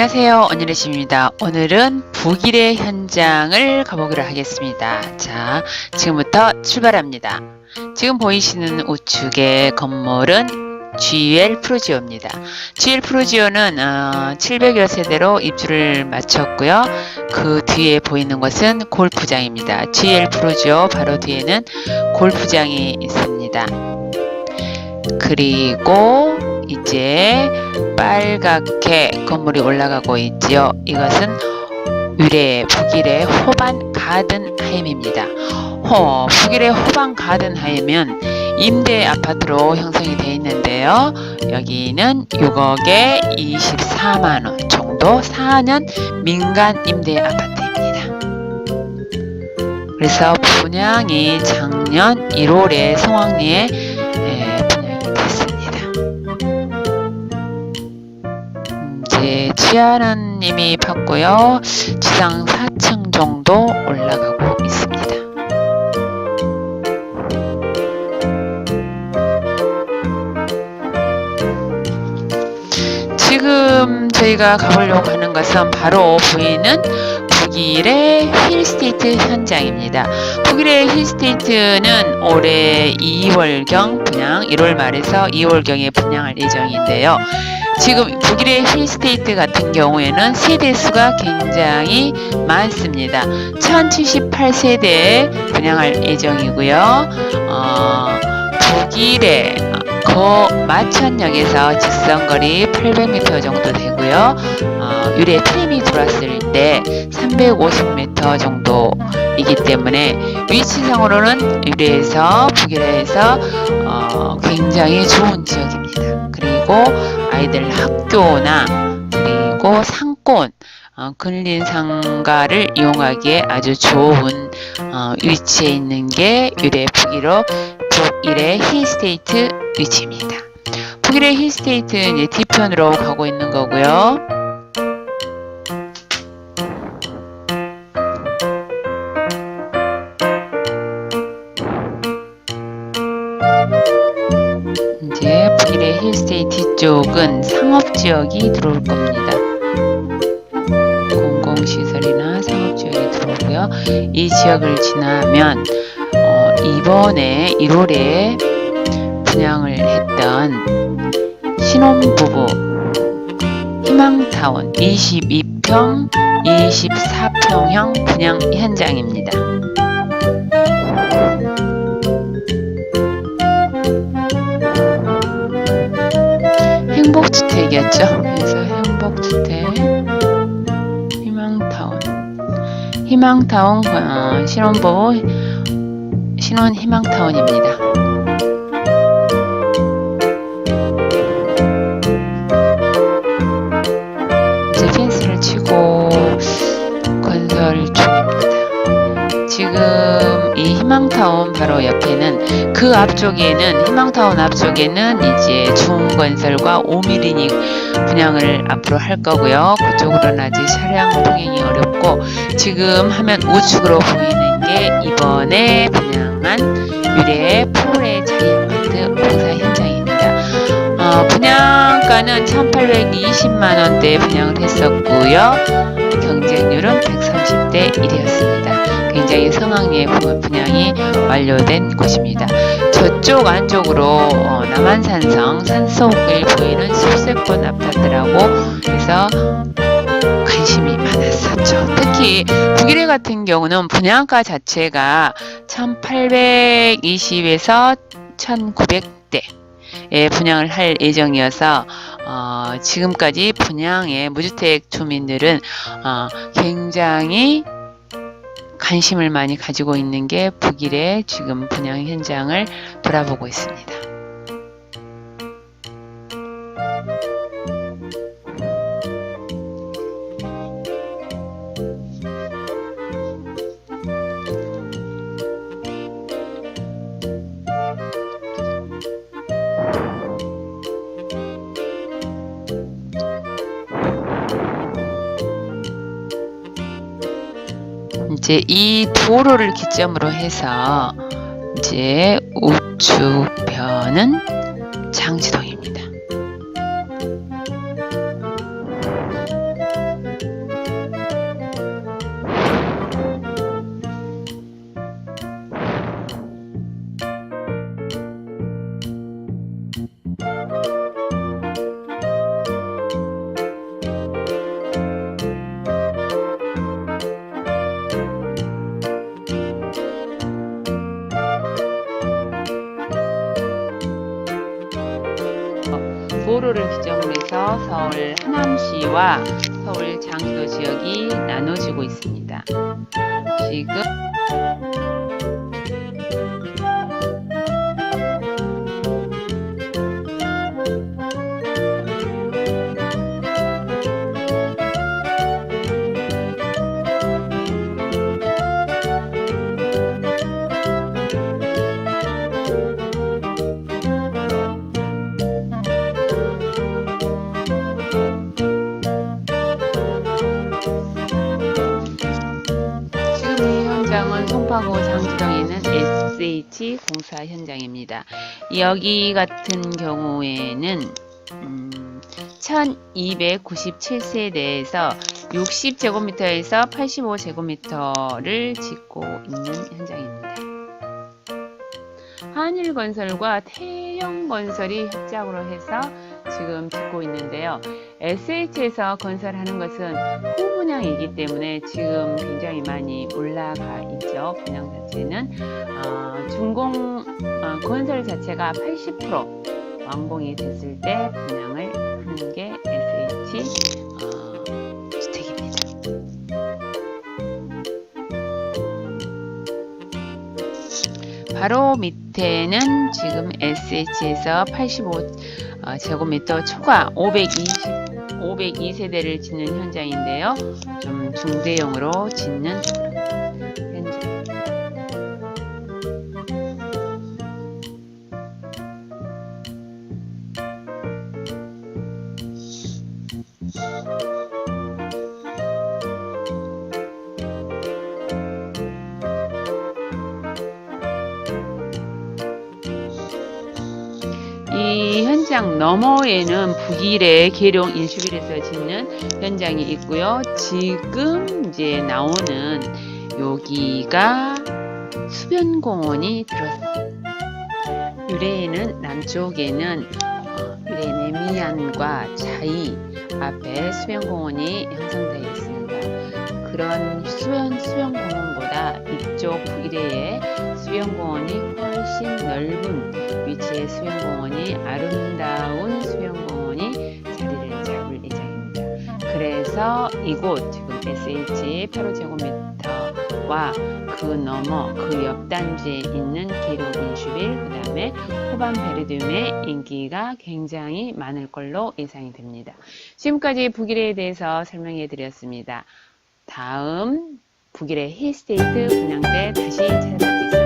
안녕하세요. 언니레시입니다. 오늘은 북일의 현장을 가보기로 하겠습니다. 자, 지금부터 출발합니다. 지금 보이시는 우측의 건물은 GL 프로지오입니다. GL 프로지오는 어, 700여 세대로 입주를 마쳤고요. 그 뒤에 보이는 것은 골프장입니다. GL 프로지오 바로 뒤에는 골프장이 있습니다. 그리고 이제 빨갛게 건물이 올라가고 있지요. 이것은 유래 북일의 호반 가든하임입니다. 호, 북일의 호반 가든하임은 임대 아파트로 형성이 되어 있는데요. 여기는 6억에 24만 원 정도 4년 민간 임대 아파트입니다. 그래서 분양이 작년 1월에 성황리에 에, 이미 팠고요. 지상 4층 정도 올라가고 있습니다. 지금 저희가 가보려고 하는 것은 바로 보이는 북일의 힐스테이트 현장입니다. 북일의 힐스테이트는 올해 2월경 분양, 1월 말에서 2월경에 분양할 예정인데요. 지금 북일의 힐스테이트 같은 경우에는 세대수가 굉장히 많습니다. 1078세대에 분양할 예정이고요. 어, 북일의 거 마천역에서 직선거리 800m 정도 되고요. 어, 유래 트림이 들어왔을 때 350m 정도이기 때문에 위치상으로는 유래에서 북일에서 어, 굉장히 좋은 지역입니다. 그리고 아이들 학교나 그리고 상권 어, 근린 상가를 이용하기에 아주 좋은 어, 위치에 있는 게 유래 북일호 북일의 힐스테이트 위치입니다. 북일의 힐스테이트는 이제 뒤편으로 가고 있는 거고요. 힐스테이트 뒤쪽은 상업지역이 들어올 겁니다. 공공시설이나 상업지역이 들어오고요. 이 지역을 지나면 어, 이번에 1월에 분양을 했던 신혼부부 희망타운 22평 24평형 분양 현장입니다. 행복주택이었죠. 그래서 행복주택 희망타운 희망타운 어, 신혼부부 신혼 희망타운입니다. 희망타운 바로 옆에는 그 앞쪽에는 희망타운 앞쪽에는 이제 중건설과 5mm 분양을 앞으로 할 거고요. 그쪽으로는 아직 차량 통행이 어렵고 지금 화면 우측으로 보이는 게 이번에 분양한 유래 프로레 자이아파트 공사 현장입니다. 어, 분양 가는 1,820만 원대 분양을 했었고요. 경쟁률은 130대 1이었습니다. 굉장히 성황리에 분양이 완료된 곳입니다. 저쪽 안쪽으로 어, 남한산성 산속을 보이는 숲세권 아파트라고 해서 관심이 많았었죠. 특히 북일회 같은 경우는 분양가 자체가 1820에서 1900대 에 분양을 할 예정이어서 어, 지금까지 분양의 무주택 주민들은 어, 굉장히 관심을 많이 가지고 있는 게 북일의 지금 분양 현장을 돌아보고 있습니다. 이제 이 도로를 기점으로 해서 이제 우측편은 장지동 도로를 기점으로 해서 서울 하남시와 서울 장수도 지역이 나눠지고 있습니다. 지금 송파구 장지동에 있는 SH 공사 현장입니다. 여기 같은 경우에는 음, 1297세대에서 60제곱미터에서 85제곱미터를 짓고 있는 현장입니다. 한일건설과 태영건설이 협작으로 해서 지금 짓고 있는데요. SH에서 건설하는 것은 후분양이기 때문에 지금 굉장히 많이 올라가 있죠. 분양 자체는 어, 준공 어, 건설 자체가 80% 완공이 됐을 때 분양을 하는 게 SH 어, 주택입니다. 바로 밑에는 지금 SH에서 85 어, 제곱미터 초과 520 502세대를 짓는 현장인데요. 좀 중대형으로 짓는 현장 너머에는 북일의 계룡 인수빌에서 짓는 현장이 있고요. 지금 이제 나오는 여기가 수변공원이 들었습니다. 유래에는 남쪽에는 어, 유래 내미안과 자이 앞에 수변공원이 형성되어 있습니다. 그런 수변 수변공원 보다 이쪽 북일의 수변공원이 훨씬 넓은 위치의 수변공원이 아름다운 수변공원이 자리를 잡을 예정입니다. 그래서 이곳 지금 SH 8호제곱미터와 그 너머 그 옆 단지에 있는 기록 인슈빌 그 다음에 호반 베르듐의 인기가 굉장히 많을 걸로 예상이 됩니다. 지금까지 북일에 대해서 설명해 드렸습니다. 다음 북일의 힐스테이트 분양 때 다시 찾아뵙겠습니다.